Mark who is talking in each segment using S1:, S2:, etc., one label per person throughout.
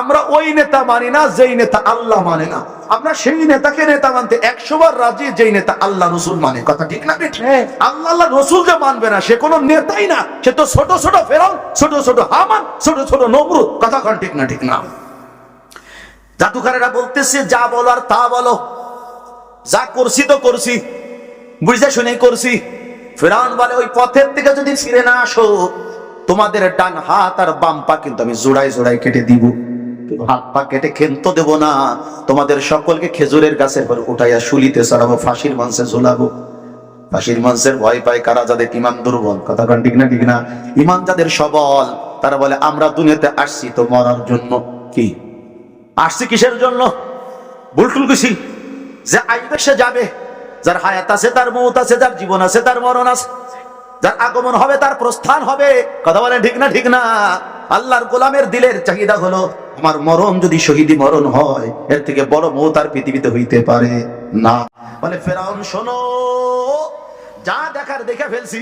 S1: আমরা ওই নেতা মানি না যেই নেতা আল্লাহ মানে না। আমরা সেই নেতাকে নেতা মানতে একশো বার রাজি যেই নেতা আল্লাহ রসুল মানে। কথা ঠিক না বেঠিক? আল্লাহ আল্লাহ রসুল যে মানবে না সে কোনো নেতাই না। সে তো ছোট ছোট ফেরাও ছোট ছোট হামান ছোট ছোট নমরুদ। কথা কন ঠিক না ঠিক না। জাদুকারেরা বলতেছে যা বলো আর তা বলো। যা করছি তো করছি। বুঝে শুনে করছি। ফেরাউন বলে ওই পথের থেকে যদি ফিরে না আসো তোমাদের ডান হাত আর বাম পা কিন্তু আমি জোড়াই জোড়াই কেটে দিব। হাত পা কেটে খেন্ত দেব না। তোমাদের সকলকে খেজুরের গাছের পর উঠাইয়া শুলিতে চড়াবো, ফাঁসির মঞ্চে ঝোলাবো। ফাঁসির মঞ্চের ভয় পায় কারা যাদের ইমান দুর্বল। কথা কন ঠিক না ঠিক না? ইমান যাদের সবল, তারা বলে, আমরা দুনিয়াতে আসছি তো মরার জন্য। কি? আসছি কিসের জন্য? বুলটুল খুশি যে আইবে সে যাবে। যার হায়াত আছে, তার মৌত আছে, যার জীবন আছে, তার মরণ আছে। যার আগমন হবে, তার প্রস্থান হবে। কথা বলেন ঠিক না ঠিক না? আল্লাহর গোলামের দিলের চাহিদা হলো, আমার মরণ যদি শহীদি মরণ হয়, এর থেকে বড় মৌ তার পৃথিবীতে হইতে পারে না। বলে, ফেরাউন, শোনো, যা দেখার দেখে ফেলছি।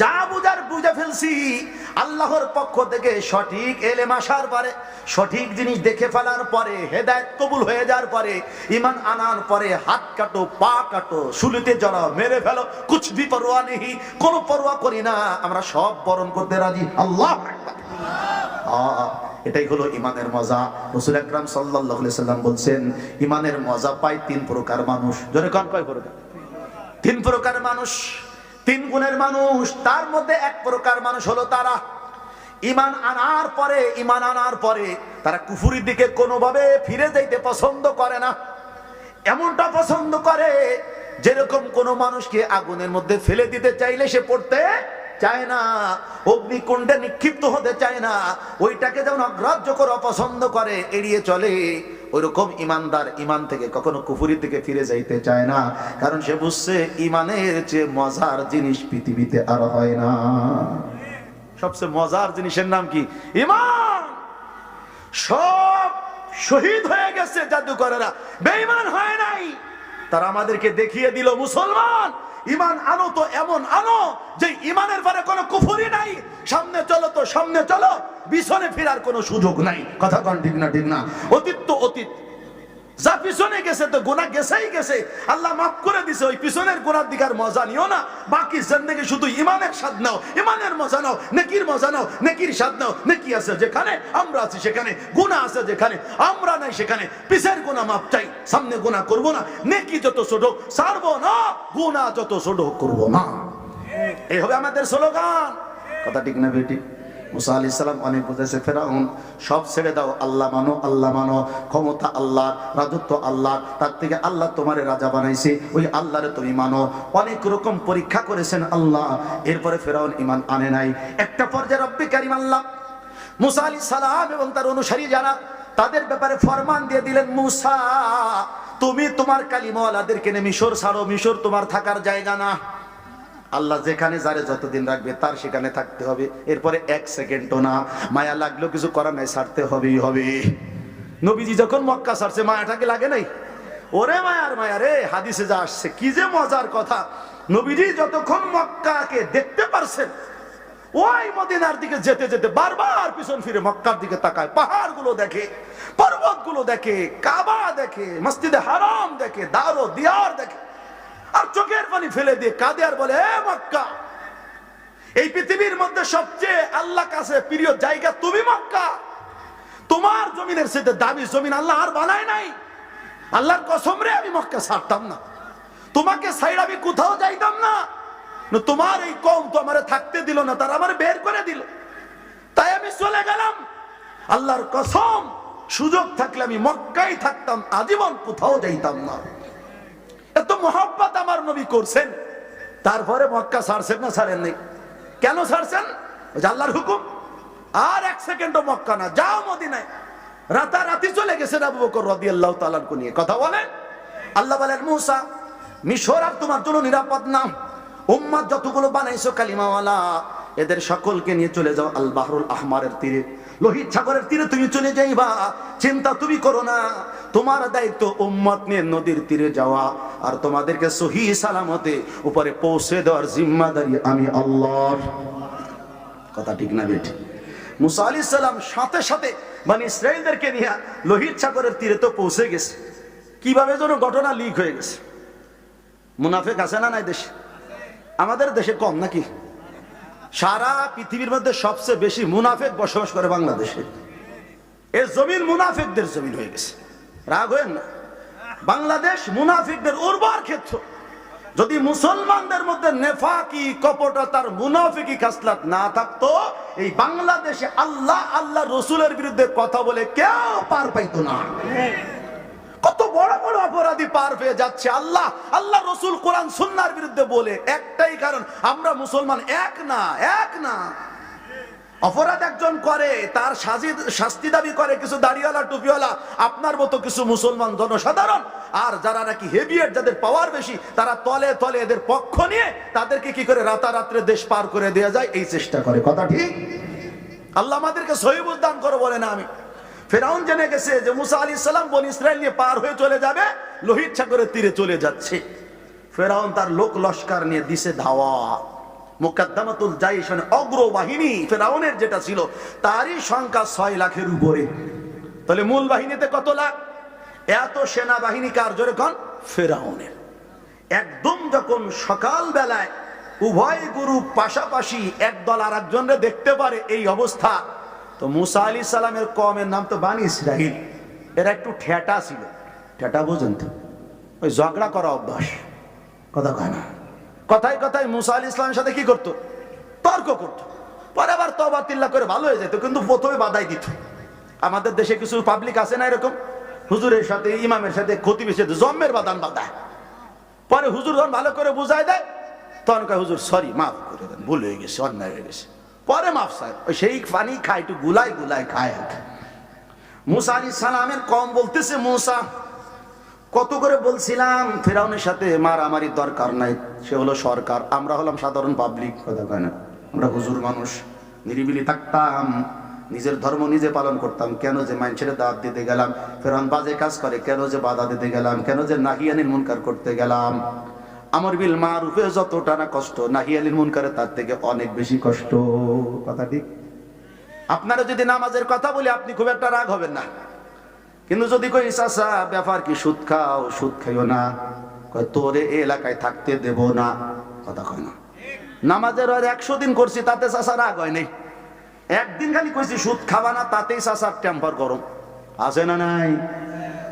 S1: যা বুঝার বুঝে ফেলছি, আল্লাহর পক্ষ থেকে সঠিক এলেম আসার পরে, সঠিক জিনিস দেখে ফেলার পরে, হেদায়ত কবুল হয়ে যাওয়ার পরে ইমান আনার পরে হাত কাটো, পা কাটো শুলিতে জড়াও মেরে ফেলো, কুছ ভি পরোয়া নেই কোনো পরোয়া করি না। আমরা সব বরণ করতে রাজি। আল্লাহ এটাই হলো ইমানের মজা। রসুল আকরাম সাল্লাহ সাল্লাম বলছেন ইমানের মজা পায় তিন প্রকার মানুষ। জনে কন, কয় তিন প্রকার মানুষ। তিন গুণের মানুষ, তার মধ্যে এক প্রকার মানুষ হলো তারা। ইমান আনার পরে ইমান আনার পরে তারা কুফুরির দিকে কোনোভাবে ফিরে যাইতে পছন্দ করে না। এমনটা পছন্দ করে যেরকম কোন মানুষকে আগুনের মধ্যে ফেলে দিতে চাইলে সে পড়তে চায় না, অগ্নিকুণ্ডে নিক্ষিপ্ত হতে চায় না, ওইটাকে যেমন অগ্রাহ্য করে অপছন্দ করে, এড়িয়ে চলে। ওইরকম ইমানদার ইমান থেকে কখনো কুফুরির দিকে ফিরে যাইতে চায় না। কারণ সে বুঝছে ইমানের চেয়ে মজার জিনিস পৃথিবীতে আর হয় না। সবচেয়ে মজার জিনিসের নাম কি? ইমান! সব শহীদ হয়ে গেছে জাদুকরেরা। বেঈমান হয় নাই। তারা আমাদেরকে দেখিয়ে দিল, মুসলমান! ইমান আনো তো এমন আনো যে ইমানের পরে কোনো কুফুরি নাই। সামনে চলো তো সামনে চলো, পিছনে ফেরার কোনো সুযোগ নাই। কথা কন ঠিক না ঠিক না? অতীত তো অতীত। যা পিছনে গেছে তো গোনা গেছেই গেছে। আল্লাহ মাফ করে দিছে ওই পিছনের গোনার দিকার মজা নিও না। বাকি জিন্দেগি শুধু ইমানের স্বাদ নাও ইমানের মজা নাও নেকির মজা নাও নেকির স্বাদ নাও নেকি আছে যেখানে আমরা আছি সেখানে গুনাহ আছে যেখানে আমরা নাই সেখানে পিছের গোনা মাপ চাই সামনে গোনা করব না নেকি যত ছোট সারবো না গুনাহ যত ছোট করব না। এই হবে আমাদের স্লোগান। কথা ঠিক না বেটি মুসা আলি সাল্লাম অনেক বুঝেছে ফেরাউন, সব ছেড়ে দাও, আল্লাহ মানো আল্লাহ মানো, ক্ষমতা আল্লাহ রাজত্ব আল্লাহ তার থেকে আল্লাহ তোমারে রাজা বানাইছে, ওই আল্লাহরে তুমি মানো। অনেক রকম পরীক্ষা করেছেন আল্লাহ, এরপরে ফেরাউন ইমান আনে নাই। একটা পর্যায়ে রব্বি কারিম আল্লাহ, মুসা আলি সালাম এবং তার অনুসারী যারা, তাদের ব্যাপারে ফরমান দিয়ে দিলেন, মুসা, তুমি তোমার কালিমাওয়ালাদেরকে নিয়ে মিশর ছাড়ো, মিশর তোমার থাকার জায়গা না। আল্লাহ যেখানে যারে যতদিন রাখবে তার সেখানে থাকতে হবে। এরপরে এক সেকেন্ডও না। মায়া লাগলেও কিছু করার নাই ছাড়তে হবেই হবে নবীজি যখন মক্কা ছাড়ছে মায়াটাকে লাগে নাই? ওরে মায়ার মায়া রে, হাদিসে যা আসছে, কি যে মজার কথা। নবীজি যতক্ষণ মক্কাকে দেখতে পারছেন, ওই মদিনার দিকে যেতে যেতে বারবার পিছন ফিরে মক্কার দিকে তাকায় পাহাড়গুলো দেখে পর্বতগুলো দেখে, কাবা দেখে, মসজিদে হারাম দেখে, দারো, দিয়ার দেখে। আর চোখের পানি ফেলে দিয়ে কাঁদে আর বলে মক্কা। এই পৃথিবীর মধ্যে সবচেয়ে আল্লাহ কাছে প্রিয় জায়গা তুমি মক্কা। তোমার জমিনের সাথে দাবি জমিন আল্লাহ আর বানায় নাই। আল্লাহর কসম রে আমি মক্কা ছাড়তাম না। তোমাকে সাইড আমি কোথাও যাইতাম না, তোমার এই কম তো আমার থাকতে দিল না তারা আমার বের করে দিল। তাই আমি চলে গেলাম। আল্লাহর কসম সুযোগ থাকলে আমি মক্কাই থাকতাম আজীবন কোথাও যাইতাম না। এত মহব্বত আমার নবী করছেন। তারপরে মক্কা ছাড়ছেন না ছাড়েন নেই কেন ছাড়ছেন? আল্লাহর হুকুম। আর এক সেকেন্ডও মক্কা না, যাও মদিনায়। রাতারাতি চলে গেছেন আবু বকর রাদিয়াল্লাহু তাআলাকে নিয়ে। কথা বলেন? আল্লাহ বলেন, মুসা, মিশর আর তোমার জন্য নিরাপদ না। উম্মাদ যতগুলো বানাইছো কালিমাওয়ালা, এদের সকলকে নিয়ে চলে যাও আল বাহরুল আহমারের তীরে। লোহিত সাগরের তীরে তুমি চলে যাইবা। চিন্তা তুমি করো না। তোমার দায়িত্ব উম্মত নিয়ে নদীর তীরে যাওয়া। আর তোমাদেরকে সহি সালামতে উপরে পৌঁছে দেওয়ার জিম্মাদারি আমি আল্লাহর। কথা ঠিক না বেঠি। মুসা আলি সাল্লাম সাথে সাথে মানে ইসরায়েলদেরকে নিয়ে লোহিত সাগরের তীরে তো পৌঁছে গেছে। কীভাবে যেন ঘটনা লিক হয়ে গেছে। মুনাফেক আছে না নাই দেশে? আমাদের দেশে কম নাকি? সারা পৃথিবীর মধ্যে সবচেয়ে বেশি মুনাফেক বসবাস করে বাংলাদেশে। এ জমিন মুনাফেকদের জমিন হয়ে গেছে। রাগ হয়েন না। বাংলাদেশ মুনাফিকদের উর্বর ক্ষেত্র। যদি মুসলমানদের মধ্যে নেফাকি, কপটতার, মুনাফিকি খাসলাত না থাকতো, এই বাংলাদেশে আল্লাহ আল্লাহ রসুলের বিরুদ্ধে কথা বলে কেউ পার পাইতো না। কত বড় বড় অপরাধী পার পেয়ে যাচ্ছে আল্লাহ। আল্লাহ রসুল কোরআন, সুন্নার বিরুদ্ধে বলে একটাই কারণ, আমরা মুসলমান এক না এক না। অপরাধ একজন করে, তার শাস্তি দাবি করে কিছু দাড়িওয়ালা, টুপিওয়ালা, আপনার মতো কিছু মুসলমান জনসাধারণ। আর যারা নাকি হেভিয়েট, যাদের পাওয়ার বেশি, তারা তলে তলে এদের পক্ষ নিয়ে তাদেরকে কি করে রাতারাত্রে দেশ পার করে দেওয়া যায়? এই চেষ্টা করে। কথা ঠিক? আল্লাহ আমাদেরকে সহিবুল দান করো বলে না আমি। ফেরাউন জেনে গেছে যে মুসা আলী সাল্লাম বন ইসরায়েল নিয়ে পার হয়ে চলে যাবে, লোহিত সাগরের তীরে চলে যাচ্ছে। ফেরাউন তার লোক লস্কার নিয়ে দিছে ধাওয়া। মুকাদ্দামাতুল জাইশ মানে অগ্রবাহিনী ফেরাউনের যেটা ছিল, তারই সংখ্যা ছয় লাখের উপরে। তাহলে মূল বাহিনীতে কত লাখ? এত সেনাবাহিনী কার জোরে কন? ফেরাউনের। একদম যখন সকাল বেলায় উভয় গুরু পাশাপাশি একদল আর একজনরে দেখতে পারে এই অবস্থা, তো মুসা আলী সালামের কমের নাম তো বানি ইসরাহিল এরা একটু ঠেটা ছিল। ঠেটা বুঝেন তো? ওই ঝগড়া করা অভ্যাস। কথা কয় না। কথায় কথায় মুসা আলী ইসলামের সাথে কি করতো? তর্ক করতো। পরে আবার তবা তিল্লা করে ভালো হয়ে যেত, কিন্তু প্রথমে বাধাই দিত। আমাদের দেশে কিছু পাবলিক আছে না এরকম? হুজুরের সাথে, ইমামের সাথে, খতিবের সাথে, জম্মের বাদান বাদায়। পরে হুজুর যখন ভালো করে বুঝাই দেয়, তখন কয়, হুজুর সরি মাফ করে দেন, ভুল হয়ে গেছে, অন্যায় হয়ে গেছে। পরে মাফ সাহেব, ওই সেই পানি খায়, একটু গুলাই গুলাই খায় মুসা আলী সালামের কম বলতেছে মুসা কত করে বলছিলাম, ফেরাউনের সাথে মারামারি দরকার নাই, সে হলো সরকার। আমরা হলাম সাধারণ পাবলিক কথা কয় না? আমরা হুজুর মানুষ, নিরিবিলি থাকতাম, নিজের ধর্ম নিজে পালন করতাম। কেন যে মানুষের দাঁত দিতে গেলাম, ফেরাউন বাজে কাজ করে, কেন যে বাধা দিতে গেলাম, কেন যে নাহিয়ানির মুনকার করতে গেলাম? আমার বিল মা রূপে যত টানা কষ্ট, নাহিয়ানির মুনকারে তার থেকে অনেক বেশি কষ্ট। কথা ঠিক? আপনারা যদি নামাজের কথা বলি, আপনি খুব একটা রাগ হবেন না। কিন্তু যদি কই চাষা ব্যাপার কি? সুদ খাও, সুদ খাইও না। তোরে এলাকায় থাকতে দেব না। কথা কয় না। নামাজের আর একশো দিন করছি, তাতে চাষা রাগ হয় নাই। একদিন খালি কইছি, সুদ খাবা না, তাতেই চাষার টেম্পার গরম। আছে না নাই?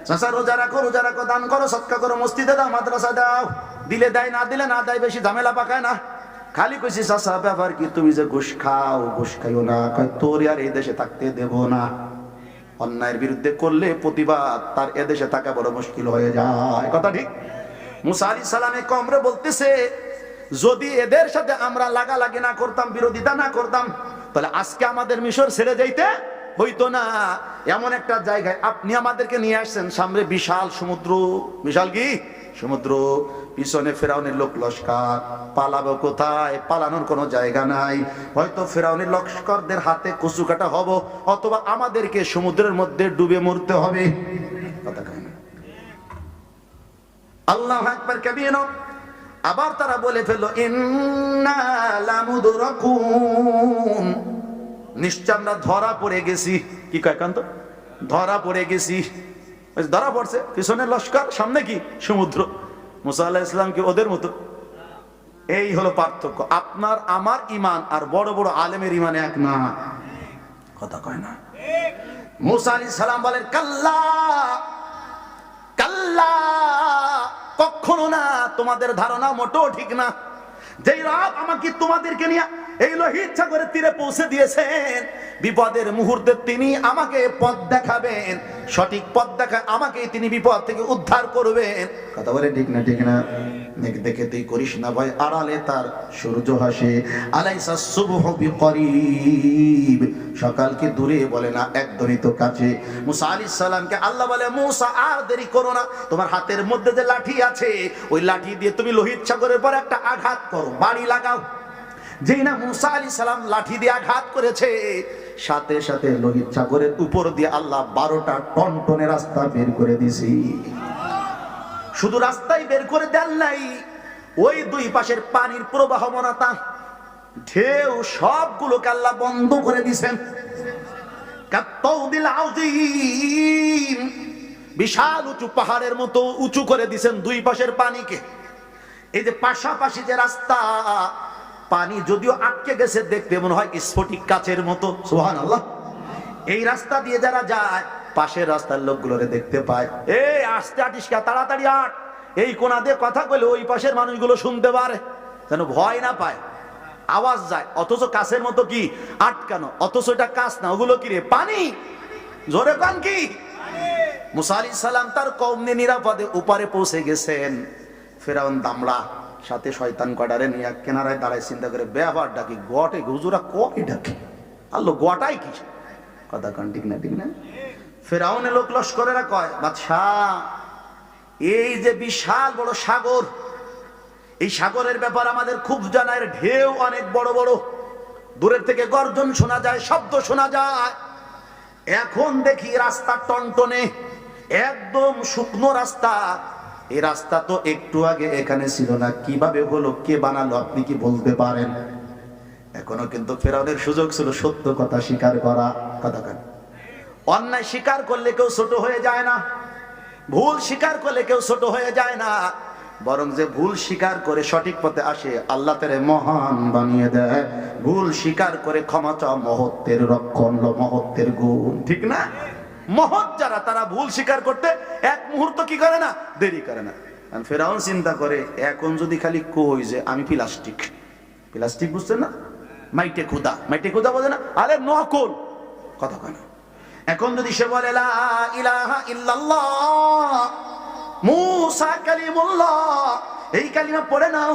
S1: চাষা রোজা রাখো রোজা রাখো, দান করো, সৎকা করো, মসজিদে দাও মাদ্রাসা দাও। দিলে দেয়, না দিলে না দেয়, বেশি ঝামেলা পাকায় না। খালি কইছি চাষা ব্যাপার কি? তুমি যে ঘুষ খাও, ঘুষ খাইও না। তোর আর এই দেশে থাকতে দেব না। অন্যায়ের বিরুদ্ধে করলে প্রতিবাদ তার এদেশে থাকা বড় মুশকিল হয়ে যায়। কথা ঠিক? মুসা সালামে কমরে বলতেছে, যদি এদের সাথে আমরা লাগালাগি না করতাম, বিরোধিতা না করতাম, তাহলে আজকে আমাদের মিশর ছেড়ে যাইতে হইতো না। এমন একটা জায়গায় আপনি আমাদেরকে নিয়ে আসছেন, সামনে বিশাল সমুদ্র। বিশাল কি? সমুদ্র। পিছনে ফেরাউনের লোক লস্কর পালাবো কোথায়? পালানোর কোনো জায়গা নাই। হয়তো ফেরাউনের লস্করদের হাতে কচু কাটা হব, অথবা আমাদেরকে সমুদ্রের মধ্যে ডুবে মরতে হবে। আল্লাহ একবার কেবিন আবার তারা বলে ফেলল, ইন্না লামুদরাকুন। নিশ্চয় আমরা ধরা পড়ে গেছি। কি কয় কান্ত ধরা পড়ে গেছি। ধরা পড়ছে পিছনে লস্কর, সামনে কি? সমুদ্র। মুসা আল্লাহ ইসলাম কি ওদের মতো? এই হলো পার্থক্য। আপনার, আমার ইমান আর বড় বড় আলেমের ইমানে এক না। কথা কয় না। মুসা আলী সালাম বলেন, কাল্লা কাল্লা, কখনো না, তোমাদের ধারণা মোটেও ঠিক না। যেই রাত আমাকে তোমাদেরকে নিয়ে এই লোহিত সাগরের তীরে পৌঁছে দিয়েছেন। বিপদের মুহূর্তে তিনি আমাকে পথ দেখাবেন। সঠিক পথ দেখা আমাকে তিনি বিপদ থেকে উদ্ধার করবেন। কথা বলে ঠিক না ঠিক না। দেখ তুই করিস না ভয়, আড়ালে তার সূর্য হাসে আলাইসা দূরে বলে না, একদমই তো কাছে। মুসা আলাইহিস সালামকে আল্লাহ বলে, মুসা, আর দেরি করো না। তোমার হাতের মধ্যে যে লাঠি আছে, ওই লাঠি দিয়ে তুমি লোহিত সাগরের পর একটা আঘাত করো। বাড়ি লাগাও। যেই না মুসা আলী সালাম লাঠি দিয়ে আঘাত করেছে, সাথে সাথে লোহিত সাগরের উপর দিয়ে আল্লাহ বারোটা টন টনে রাস্তা বের করে দিছি শুধু রাস্তায় বের করে দেন নাই, ওই দুই পাশের পানির ঢেউ সবগুলোকে আল্লাহ বন্ধ করে দিছেন বিশাল উঁচু পাহাড়ের মতো উঁচু করে দিছেন দুই পাশের পানিকে। এই যে পাশাপাশি যে রাস্তা পানি যদিও আটকে গেছে, দেখতে মনে হয় স্ফটিক কাচের মতো। সোহান আল্লাহ এই রাস্তা দিয়ে যারা যায়, পাশের রাস্তার লোকগুলোরে দেখতে পায়। এই, আস্তে আটিসকা তাড়াতাড়ি আট। এই কোনা দিয়ে কথা বলে ওই পাশের মানুষগুলো শুনতে পারে। যেন ভয় না পায়। আওয়াজ যায়, অথচ কাছের মতো কি? আটকানো অথচ এটা কাজ না? ওগুলো কি রে? পানি? জোরে পান কি? মুসা আলি সালাম তার কম নিয়ে নিরাপদে উপারে পৌঁছে গেছেন। ফেরাউন দামড়া। সাথে শয়তান কডারে নিয়ে কেনারায় দাঁড়ায় চিন্তা করে ব্যাপার ডাকি। গটে হুজুরা কমই ডাকে? আল্লো গটাই কি কথা কান, ঠিক না ঠিক না? ফেরাউনে লোক লস্করেরা কয়, বাদশাহ, এই যে বিশাল বড় সাগর, এই সাগরের ব্যাপার আমাদের খুব জানার ঢেউ অনেক বড় বড়। দূরের থেকে গর্জন শোনা যায়, শব্দ শোনা যায়। এখন দেখি রাস্তা টনটনে, একদম শুকনো রাস্তা। এই রাস্তা তো একটু আগে এখানে ছিল না। কীভাবে হলো? কে বানালো? আপনি কি বলতে পারেন? এখনও কিন্তু ফেরাউনের সুযোগ ছিল সত্য কথা স্বীকার করা। কথা কেন অন্যায় স্বীকার করলে কেউ ছোট হয়ে যায় না। ভুল স্বীকার করলে কেউ ছোট হয়ে যায় না। বরং যে ভুল স্বীকার করে সঠিক পথে আসে, আল্লাহ তারে মহান বানিয়ে দেয়। ভুল স্বীকার করে ক্ষমা চাও, মহত্বের রক্ষণ মহত্বের গুণ। ঠিক না? মহৎ যারা, তারা ভুল স্বীকার করতে এক মুহূর্ত কি করে না? দেরি করে না। ফেরাউন চিন্তা করে, এখন যদি খালি কই যে আমি প্লাস্টিক। প্লাস্টিক বুঝছেন না? মাইটে খুদা মাইটে খুদা বোঝে না? আরে নকল। কথা কয় না। এখন যদি সে বলে ইলাহা ইল্লাল্লাহ, মুসা কালিমুল্লাহ এই কালিমা পড়ে নাও,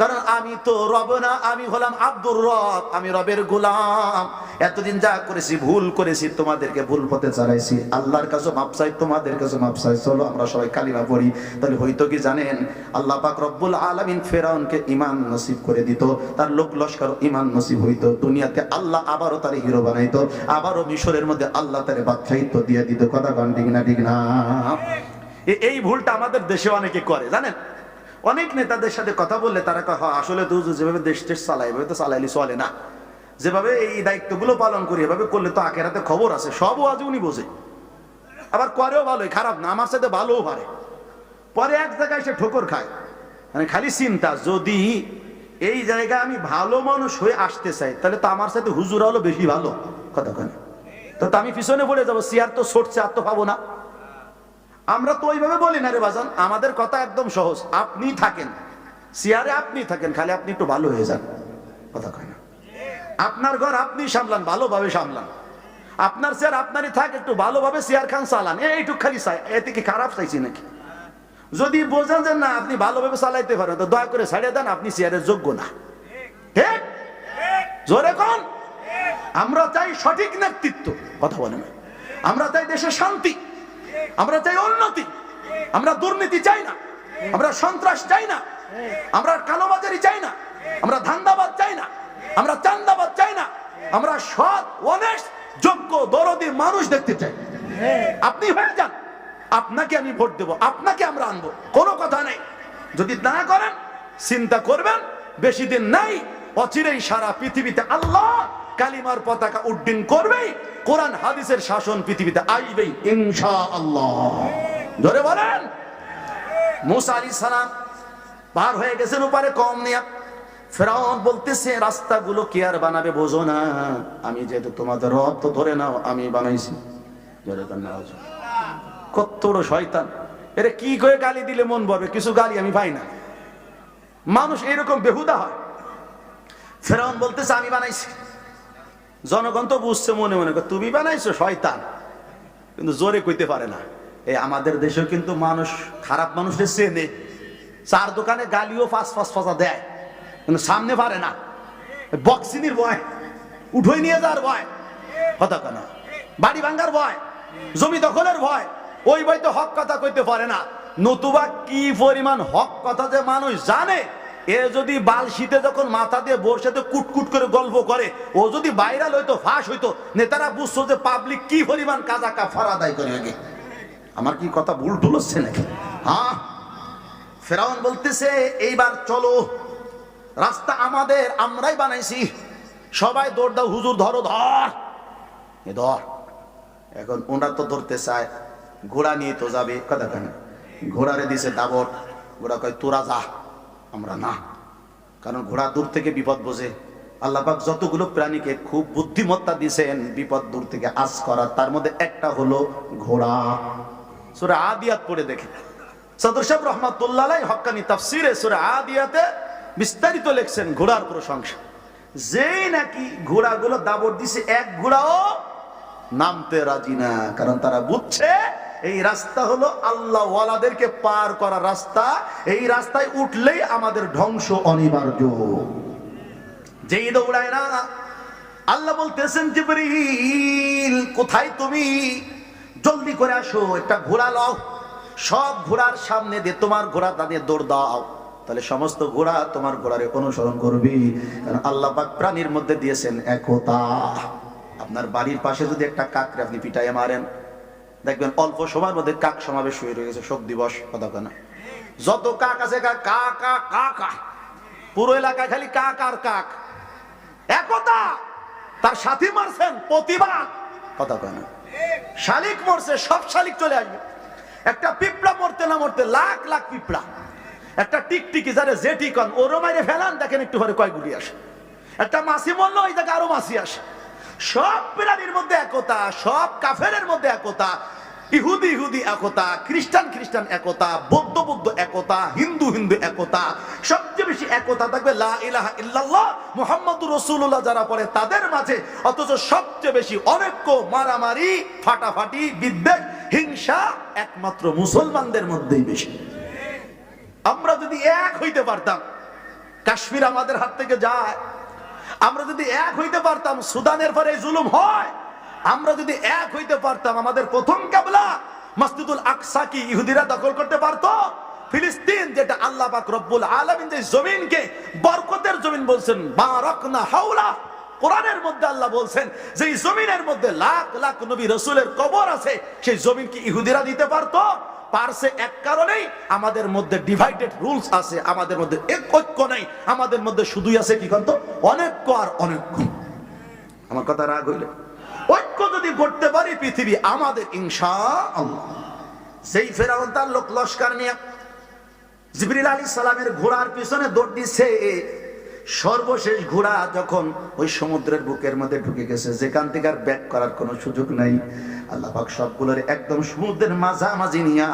S1: কারণ আমি তো রব না, আমি হলাম আব্দুর রব, আমি রবের গোলাম। এতদিন যা করেছি, ভুল করেছি, তোমাদেরকে ভুল পথে চালাইছি। আল্লাহর কাছে মাপ চাই, তোমাদের কাছে মাপ চাই। চলো, আমরা সবাই কালিমা পড়ি। তাহলে হয়তো কি জানেন, আল্লাহ পাক রব্বুল আলামিন ফেরাউনকে ইমান নসিব করে দিত। তার লোক লস্কর ইমান নসিব হইতো। দুনিয়াতে আল্লাহ আবারও তার হিরো বানাইতো। আবারও মিশরের মধ্যে আল্লাহ তার বাদশাহিত্ব দিয়ে দিত। কথা গান ঠিক না ঠিক না? এই ভুলটা আমাদের দেশে অনেকে করে, জানেন? অনেক নেতাদের সাথে কথা বললে তারা "হ্যাঁ, আসলে তো যেভাবে দেশ টেশ চালায় এভাবে তো চালাইলে চলে না। যেভাবে এই দায়িত্বগুলো পালন করি এভাবে করলে তো আখেরাতে খবর আছে সবও আজ উনি বোঝে। আবার করেও ভালোই খারাপ না আমার সাথে ভালোও পারে। পরে এক জায়গায় সে ঠোকর খায়। মানে খালি চিন্তা যদি এই জায়গায় আমি ভালো মানুষ হয়ে আসতে চাই তাহলে তো আমার সাথে হুজুর হলো বেশি ভালো। কথা তো আমি পিছনে পড়ে যাব সিয়ার তো ছড়ছে আর তো পাবো না। আমরা তো ওইভাবে বলি না রে বাজান আমাদের কথা একদম সহজ। আপনি থাকেন। সিয়ারে আপনি থাকেন, খালি আপনি একটু ভালো হয়ে যান। কথা কয় না। আপনার ঘর আপনি সামলান, ভালোভাবে সামলান। আপনার চেয়ার আপনারই থাক, একটু ভালোভাবে চেয়ার খান, চালান। এইটুক খালি চাই। এতে কি খারাপ চাইছি নাকি? যদি বোঝেন যে না, আপনি ভালোভাবে চালাইতে পারেন, তো দয়া করে ছাড়িয়ে দেন, আপনি চেয়ারের যোগ্য না। ঠিক? জোরে কোন? আমরা চাই সঠিক নেতৃত্ব। কথা বলেন। আমরা চাই দেশে শান্তি। আমরা চাই উন্নতি। আমরা দুর্নীতি চাই না। আমরা সন্ত্রাস চাই না। আমরা কালোবাজারি চাই না। আমরা ধান্দাবাদ চাই না। আমরা চান্দাবাদ চাই না। আমরা সৎ অনেস্ট যোগ্য, দরদি মানুষ দেখতে চাই। আপনি হয়ে যান। আপনাকে আমি ভোট দেব। আপনাকে আমরা আনব। কোনো কথা নেই। যদি না করেন, চিন্তা করবেন। বেশি দিন নাই। অচিরেই সারা পৃথিবীতে আল্লাহ কালিমার পতাকা উড্ডীন করবেই, কোরআন, হাদিসের শাসন পৃথিবীতে আসবেই ইনশা আল্লাহ ধরে বলেন? মুসা আলী সালাম পার হয়ে গেছেন ওপারে কম নিয়া। ফেরাউন বলতেছে, রাস্তাগুলো কি আর বানাবে বোঝো না। আমি যেহেতু তোমাদের রব, তো ধরে নাও, আমি বানাইছি। কত শয়তান। এরে কি করে গালি দিলে মন ভরবে কিছু গালি আমি পাই না। মানুষ এরকম বেহুদা হয়। ফেরাউন বলতেছে, আমি বানাইছি। জনগণ তো বুঝছে মনে মনে তুমি বানাইছো, শয়তান। কিন্তু জোরে কইতে পারে না। এই আমাদের দেশেও কিন্তু মানুষ, খারাপ মানুষের চেনে। চার দোকানে গালিও ফাঁস ফাঁস ফাঁসা দেয়। কিন্তু সামনে পারে না। বক্সিনির ভয় উঠোই নিয়ে যাওয়ার ভয়। কথা কেন বাড়ি ভাঙ্গার ভয়, জমি দখলের ভয়। ওই বই তো হক কথা কইতে পারে না। নতুবা কি পরিমাণ হক কথা যে মানুষ জানে এ যদি বাল শীতে যখন মাথা দিয়ে বসে কুটকুট করে গল্প করে, ও যদি ভাইরাল হইতো, ফাঁস হইতো, নেতারা বুঝছ যে পাবলিক কি পরিমাণ কাজা কাফার আদায় করে আগে। আমার কি কথা ভুল টুল হচ্ছে নাকি? হ্যাঁ? ফেরাউন বলতেছে, এইবার চলো, রাস্তা আমাদের, আমরাই বানাইছি। সবাই দৌড় দাও, হুজুর ধরো, ধর। এ ধর। এখন ওনার তো ধরতে চায়, ঘোড়া নিয়ে তো যাবে। কথা কেন ঘোড়ারে দিছে দাবট। ঘোড়া কয়, তোরা যা। আমরা না। কারণ ঘোড়া দূর থেকে বিপদ বোঝে। আল্লাহবাক যতগুলো প্রাণীকে খুব বুদ্ধিমত্তা দিয়েছেন বিপদ দূর থেকে আজ করার তার মধ্যে একটা হলো ঘোড়া। সুরা আদিয়াত পড়ে দেখে সদর রহমাতুল্লাহ হক্কানি তাফসিরে সুরা আদিয়াতে বিস্তারিত লেখছেন ঘোড়ার প্রশংসা। যেই নাকি ঘোড়াগুলো দাবর দিছে, এক ঘোড়াও নামতে রাজি না, কারণ তারা বুঝছে এই রাস্তা হলো আল্লাহ ওয়ালাদেরকে পার করা রাস্তা। এই রাস্তায় উঠলেই আমাদের ধ্বংস অনিবার্য। যেই দৌড়ায় না, আল্লাহ বলতেছেন, জিবরিল, কোথায় তুমি? জলদি করে আসো, একটা ঘোড়া লও। সব ঘোড়ার সামনে দিয়ে তোমার ঘোড়া দাঁড়িয়ে দৌড় দাও। তাহলে সমস্ত ঘোড়া তোমার ঘোড়ারে অনুসরণ করবি। কারণ আল্লাহ পাক প্রাণীর মধ্যে দিয়েছেন একতা। আপনার বাড়ির পাশে যদি একটা কাকরে আপনি পিটাইয়ে মারেন দেখবেন অল্প সময়ের মধ্যে কাক সমাবেশ হয়ে রয়েছে, শোক দিবস কথা কেনা যত কাক আছে কা কা কা পুরো এলাকায় খালি কাক আর কাক। একতা! তার সাথী মারছেন, প্রতিবাদ কথা কেনা শালিক মরছে, সব শালিক চলে আসবে। একটা পিঁপড়া মরতে না মরতে লাখ লাখ পিঁপড়া। একটা টিকটিকি, যারে জেটি কন, ওরও মাইরে ফেলান, দেখেন একটু পরে কয় গুলি আসে। একটা মাসি মরলো, ওই জায়গায় আরও মাসি আসে। সব প্রাণীর মধ্যে একতা, সব কাফেরের মধ্যে একতা, ইহুদি ইহুদি একতা, খ্রিস্টান খ্রিস্টান একতা, বৌদ্ধ বৌদ্ধ একতা, হিন্দু হিন্দু একতা, সবচেয়ে বেশি একতা থাকবে লা ইলাহা ইল্লাল্লাহ যারা পড়ে তাদের মাঝে, অথচ সবচেয়ে বেশি অনৈক্য, মারামারি, ফাটাফাটি, বিদ্বেষ, হিংসা একমাত্র মুসলমানদের মধ্যেই বেশি। আমরা যদি এক হইতে পারতাম, কাশ্মীর আমাদের হাত থেকে যায় আমরা যদি এক হইতে পারতাম, সুদানের পরে জুলুম হয়। আমরা যদি এক হইতে পারতাম, আমাদের প্রথম কাবলা মসজিদুল আকসা কি ইহুদিরা দখল করতে পারতো? ফিলিস্তিন, যেটা আল্লাহ পাক রব্বুল আলামিন যে জমিনকে বরকতের জমিন বলছেন, বারাকনা হাওলা। কোরআনের মধ্যে আল্লাহ বলছেন যে জমিনের মধ্যে লাখ লাখ নবী রসুলের কবর আছে, সেই জমিন কি ইহুদিরা দিতে পারতো? পারছে এক কারণেই আমাদের মধ্যে ডিভাইডেড রুলস আছে, আমাদের মধ্যে এক ঐক্য নেই, আমাদের মধ্যে শুধুই আছে কি কন্ত অনৈক্য আর অনৈক্য। আমার কথা রাগ হইলে। ঐক্য যদি করতে পারি পৃথিবী আমাদের ইনশা সেই ফেরাউন তার লোক লস্কার নিয়ে জিবরিল আলী সালামের ঘোড়ার পিছনে দৌড় দিচ্ছে সর্বশেষ ঘোড়া যখন ওই সমুদ্রের বুকের মধ্যে ঢুকে গেছে, যেখান থেকে আর ব্যাক করার কোনো সুযোগ নাই। আল্লাহ পাক সবগুলোর একদম সমুদ্রের মাঝামাঝি নিয়া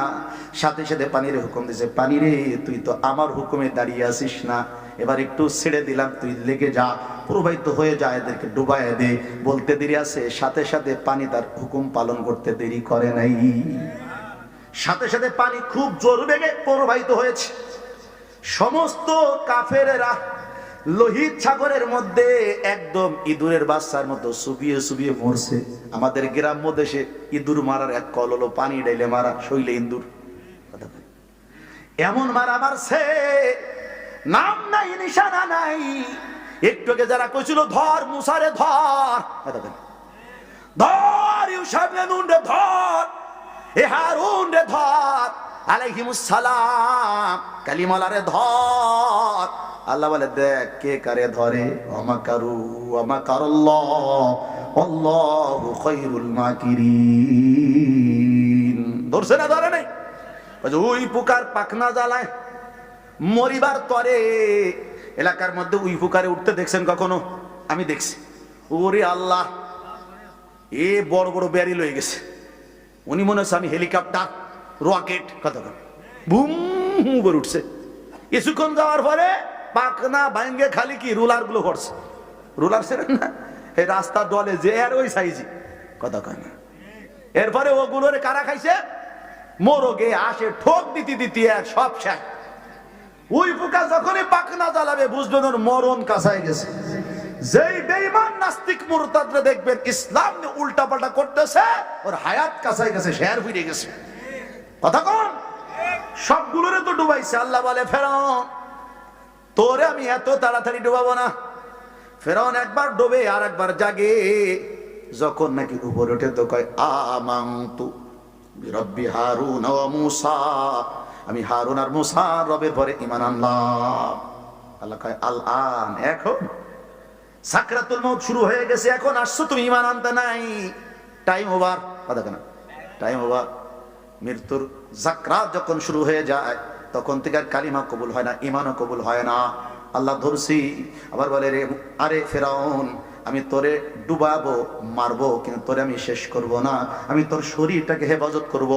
S1: সাথে সাথে পানির হুকুম দিছে, পানি রে, তুই তো আমার হুকুমে দাঁড়িয়ে আসিস না। এবার একটু ছেড়ে দিলাম, তুই লেগে যা। প্রবাহিত হয়ে যা, এদেরকে ডুবাইয়া দে। বলতে দেরি আছে, সাথে সাথে পানি তার হুকুম পালন করতে দেরি করে নাই। সাথে সাথে পানি খুব জোর বেগে প্রবাহিত হয়েছে। সমস্ত কাফেরেরা লোহিত সাগরের মধ্যে একদম ইঁদুরের বাচ্চার মতো সুবিয়ে সুবিয়ে মরছে। আমাদের গ্রাম্য দেশে ইঁদুর মারার এক কল হলো, পানি ডাইলে মারা, শৈলে ইঁদুর। এমন মারা মারছে, নাম নাই, নিশানা নাই। একটু আগে যারা কইছিল, ধর মুসারে ধর। ধর ইউসাব নুন রে, ধর। এ হারুন রে, ধর। আলাইহিমুস সালাম। কালিমালারে ধর। আল্লাহ বলে, দেখ কে কারে ধরে? আল্লাহু খায়রুল মাকিরিন। ধরছে না, ধরে নাই? ওই পুকার পাখনা জ্বালায় মরিবার তরে। এলাকার মধ্যে উই পুকারে উঠতে দেখছেন কখনো? আমি দেখছি। ওরে আল্লাহ, এ বড় বড় ব্যারি লয়ে গেছে। উনি মনে হচ্ছে আমি হেলিকপ্টার, রকেট কথা বুম করে উঠছে। কিছুক্ষণ যাওয়ার পরে পাকনা ভাঙ্গে খালি কি রুলারগুলো করছে রুলার ছিল না? এই রাস্তার দলে যে আর ওই সাইজি। কথা কয় না। এরপরে ওগুলোরে কারা খাইছে? মোরগে আসে ঠোক দিতে দিতে এক সব শেষ। ওই পোকা যখনই পাকনা জ্বালাবে, বুঝবেন ওর মরণ কাছায় গেছে। যেই বেঈমান নাস্তিক মুরতাদরা দেখবেন ইসলাম নিয়ে উল্টাপাল্টা করতেছে, ওর হায়াত কাছায় গেছে শেয়ার ফিরে গেছে। কথা কোন? সবগুলোরে তো ডুবাইছে, আল্লাহ বলে, ফেরাউন তোরে আমি এত তাড়াতাড়ি ডুবাবো না। ফেরাউন একবার ডোবে আর একবার জাগে। যখন নাকি উপরে ওঠে তো কয় আমাংতু রব্বি হারুন ও মুসা। আমি হারুন আর মুসা রবের পরে ইমান আনলাম। আল্লাহ কয় আল আন এখন? সাকরাতুল মউত শুরু হয়ে গেছে, এখন আসছো তুমি ইমান আনতে নাই। টাইম ওভার কথা কেন? টাইম ওভার মৃত্যুর জাকরাত যখন শুরু হয়ে যায় তখন থেকে আর কালিমা কবুল হয় না ইমানও কবুল হয় না। আল্লাহ ধরছি, আবার বলে রে, আরে ফেরাউন, আমি তোরে ডুবাবো, মারবো, কিন্তু তোরে আমি শেষ করব না। আমি তোর শরীরটাকে হেফাজত করব।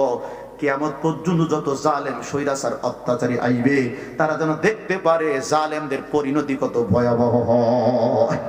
S1: কিয়ামত পর্যন্ত যত জালেম সৈরাসার অত্যাচারী আইবে, তারা যেন দেখতে পারে জালেমদের পরিণতি কত ভয়াবহ হয়।